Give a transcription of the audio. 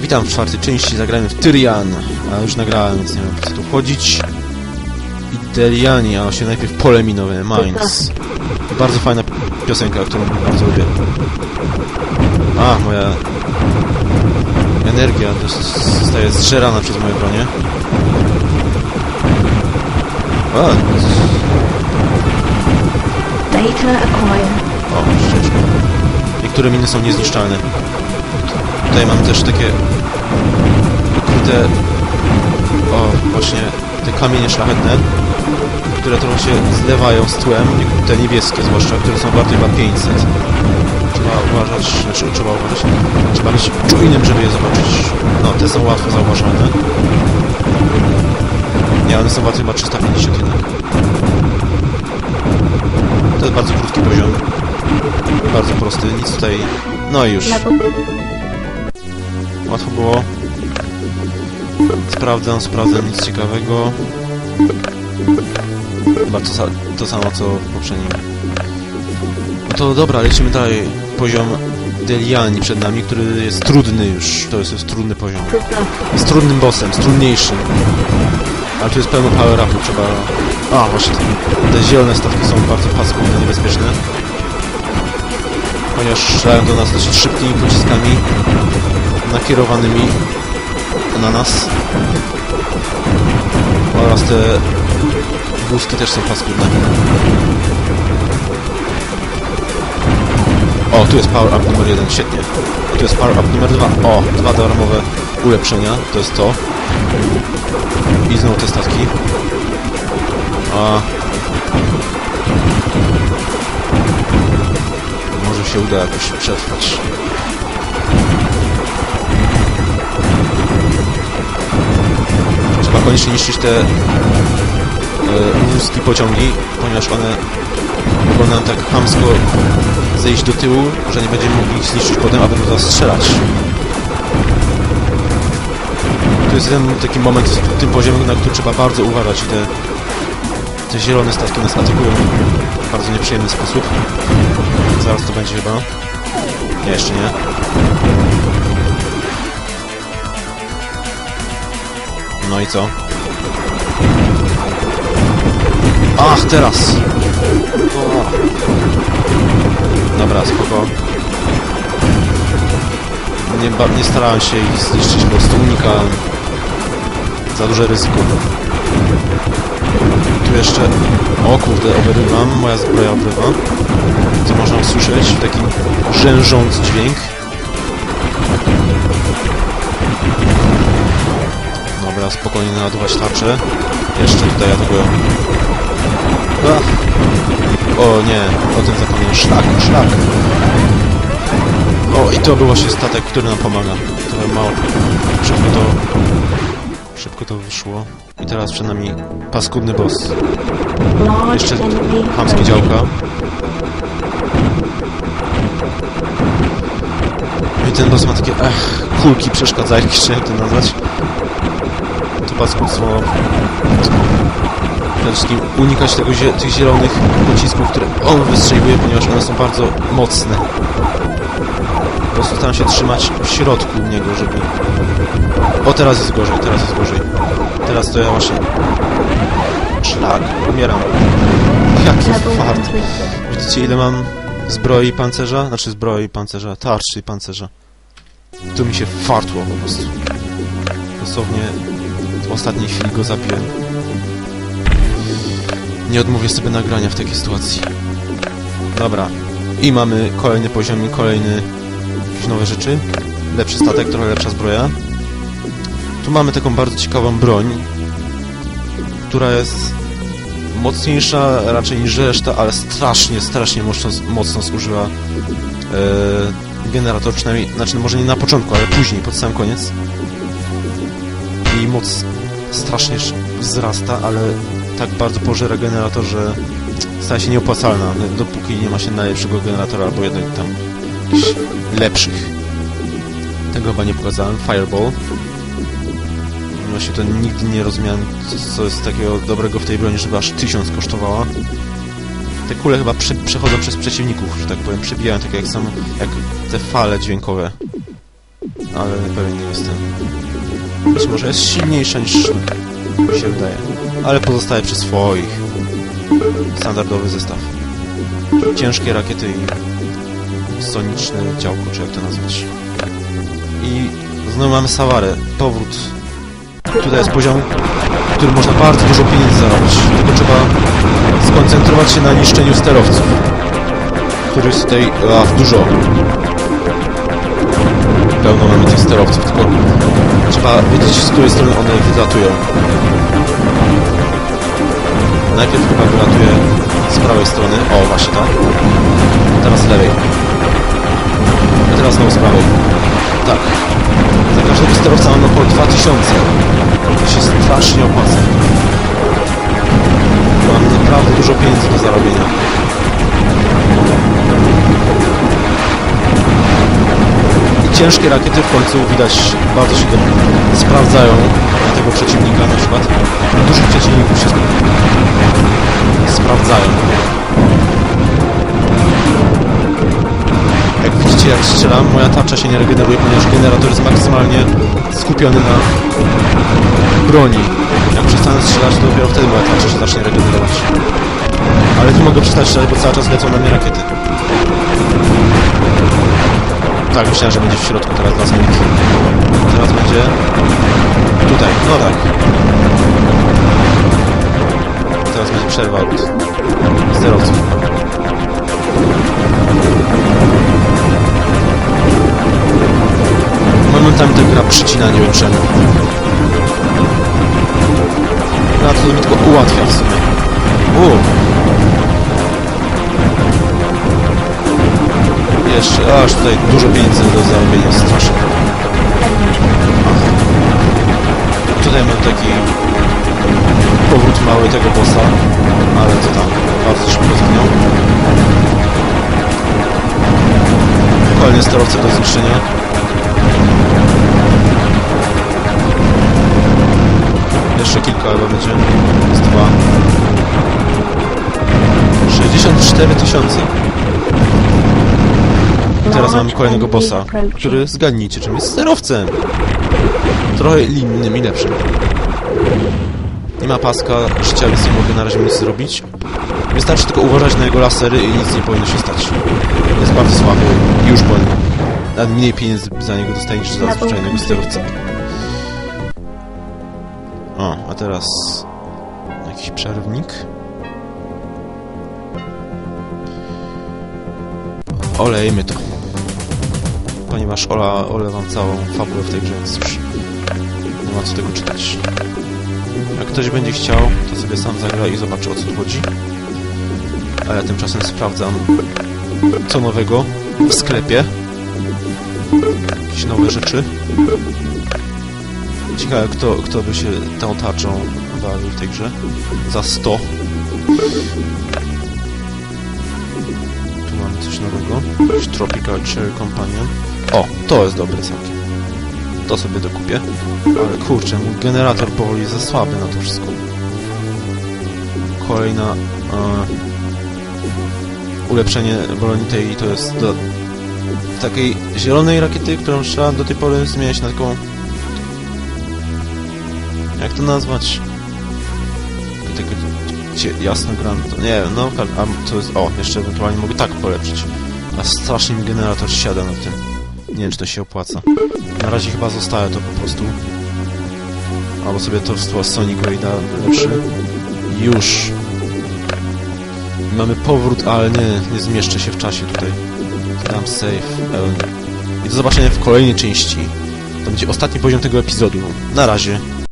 Witam w czwartej części, zagramy w Tyrian. A już nagrałem, więc nie wiem po co tu chodzić. Ideliani, a właśnie najpierw pole minowe, Mines. Bardzo fajna piosenka, którą bardzo lubię. A, moja energia zostaje zżerana przez moje bronie. A, Data acquired. o, ścieżka. Niektóre miny są niezniszczalne. Tutaj mam też takie ukryte... O, właśnie te kamienie szlachetne, które trochę się zlewają z tłem, te niebieskie zwłaszcza, które są warte chyba 500. Trzeba uważać, znaczy trzeba uważać, trzeba być czujnym, żeby je zobaczyć. No, te są łatwo zauważalne. Nie, one są warte chyba 350 jednak. To jest bardzo krótki poziom. Bardzo prosty, nic tutaj... No i już. Łatwo było. Sprawdzam, sprawdzam, nic ciekawego. Chyba to, to samo co w poprzednim. No to dobra, lecimy dalej. Poziom Deliani przed nami, który jest trudny już. To jest, jest trudny poziom. Z trudnym bossem, z trudniejszym. Ale tu jest pełno power upu, trzeba... A, właśnie te, te zielone stawki są bardzo paskudne, niebezpieczne. Ponieważ strzelają do nas dosyć szybkimi pociskami nakierowanymi na nas. Oraz te wózki też są paskudne. O, tu jest power up numer jeden, świetnie. Tu jest power up numer dwa. O, dwa darmowe ulepszenia, to jest to. I znowu te statki. A. Może się uda jakoś przetrwać. Koniecznie niszczyć te e, wózki pociągi, ponieważ one mogą nam tak chamsko zejść do tyłu, że nie będziemy mogli ich zniszczyć potem, a będą nas strzelać. To jest jeden taki moment w tym poziomie, na który trzeba bardzo uważać te, te zielone statki nas atakują w bardzo nieprzyjemny sposób. Zaraz to będzie chyba. Nie, jeszcze nie. No i co? Ach, teraz! O. Dobra, spoko. Nie, nie starałem się ich zniszczyć, po prostu unikałem. Za duże ryzyko. Tu jeszcze... O kurde, oberywam, moja zbroja obrywa. Co można usłyszeć? Taki rzężący dźwięk. Dobra, spokojnie naładować tarczę. Jeszcze tutaj atakują. Ach. O nie, o tym zapomniałem. Szlak, szlak. O, i to był właśnie statek, który nam pomaga. Trochę mało. Szybko to... Szybko to wyszło. I teraz przed nami paskudny boss. Jeszcze present. działka. I ten boss ma takie, ech, kulki przeszkadzajki, jak to nazwać. To paskudztwo. Przede wszystkim unikać tego, tych zielonych pocisków, które on wystrzeliwuje, ponieważ one są bardzo mocne. Po prostu staram się trzymać w środku niego, żeby... O, teraz jest gorzej, teraz jest gorzej. Teraz to ja właśnie... Szlak, umieram. Jaki fart. Widzicie ile mam zbroi i pancerza? Znaczy zbroi pancerza, tarczy i pancerza. Tu mi się fartło po prostu. Dosłownie w ostatniej chwili go zabiłem. Nie odmówię sobie nagrania w takiej sytuacji. Dobra. I mamy kolejny poziom kolejny jakieś nowe rzeczy. Lepszy statek, trochę lepsza zbroja. Tu mamy taką bardzo ciekawą broń, która jest mocniejsza raczej niż reszta, ale strasznie, strasznie mocno, mocno zużywa e, generator, przynajmniej, znaczy no może nie na początku, ale później, pod sam koniec. I moc strasznie sz- wzrasta, ale tak bardzo pożera generator, że staje się nieopłacalna, dopóki nie ma się najlepszego generatora, albo jednak tam lepszych. Tego chyba nie pokazałem. Fireball. Właśnie to nigdy nie rozumiałem, co, co jest takiego dobrego w tej broni, żeby aż tysiąc kosztowała. Te kule chyba prze, przechodzą przez przeciwników, że tak powiem, przebijają tak jak sam, jak te fale dźwiękowe. ale pewien nie jestem. Być może jest silniejsza niż się wydaje, ale pozostaje przy swoich. Standardowy zestaw. Ciężkie rakiety i soniczne działko, czy jak to nazwać. I znowu mamy Sawarę. Powrót. Tutaj jest poziom, w którym można bardzo dużo pieniędzy zarobić. Tylko trzeba skoncentrować się na niszczeniu sterowców. Których jest tutaj a, dużo. Pełno mamy tych sterowców, tylko trzeba wiedzieć, z której strony one wylatują. Najpierw chyba wylatuje z prawej strony. O, właśnie tak. Teraz z lewej. A teraz znowu z prawej. Tak. Za każdego sterowca mam około 2000. To się strasznie opłaca. Mam naprawdę dużo pieniędzy do zarobienia. Ciężkie rakiety w końcu widać bardzo się sprawdzają na tego przeciwnika na przykład. Dużych przeciwników się sprawdzają. Jak widzicie jak strzelam, moja tarcza się nie regeneruje, ponieważ generator jest maksymalnie skupiony na broni. Jak przestanę strzelać, to dopiero wtedy moja tarcza się zacznie regenerować. Ale tu mogę przestać strzelać, bo cały czas lecą na mnie rakiety. Tak, myślałem, że będzie w środku teraz dla Sonic. Teraz będzie... Tutaj, no tak. Teraz będzie przerwa od sterowców. Momentami ta gra przycina, nie wiem czemu. No, to mi tylko ułatwia w sumie. U. Jeszcze, aż tutaj dużo pieniędzy do zarobienia, strasznie. Tutaj mam taki powrót mały tego bossa, ale to tam bardzo szybko zginął. Kolejne sterowce do zniszczenia. Jeszcze kilka chyba będzie. Z dwa. 64 tysiące. Teraz mamy kolejnego bossa, który zgadnijcie czym jest sterowcem. Trochę innym i lepszym. Nie ma paska życia, więc nie mogę na razie nic zrobić. Wystarczy tylko uważać na jego lasery i nic nie powinno się stać. Jest bardzo słaby i już wolny. Nawet mniej pieniędzy za niego dostaje niż za zwyczajnego sterowca. O, a teraz jakiś przerwnik. Olejmy to. Ponieważ Ola, olewam całą fabułę w tej grze, więc już nie ma co tego czytać. Jak ktoś będzie chciał, to sobie sam zagra i zobaczy o co tu chodzi. A ja tymczasem sprawdzam co nowego w sklepie. Jakieś nowe rzeczy. Ciekawe, kto, kto by się tą tarczą bawił w tej grze. Za 100. Coś nowego. Jakiś Tropical Cherry Companion. O, to jest dobre całkiem. To sobie dokupię. Ale kurczę, mój generator powoli za słaby na to wszystko. Kolejna... E, ulepszenie Bolonitei to jest do takiej zielonej rakiety, którą trzeba do tej pory zmieniać na taką jak to nazwać? Tego cie- jasnogran, to nie no a to jest, o, jeszcze ewentualnie mogę tak polepszyć. A strasznie mi generator siada na tym. Nie wiem, czy to się opłaca. Na razie chyba zostaje to po prostu. Albo sobie to z Sonic Ray da lepszy. Już. Mamy powrót, ale nie, nie zmieszczę się w czasie tutaj. Dam save. pełny. I do zobaczenia w kolejnej części. To będzie ostatni poziom tego epizodu. Na razie.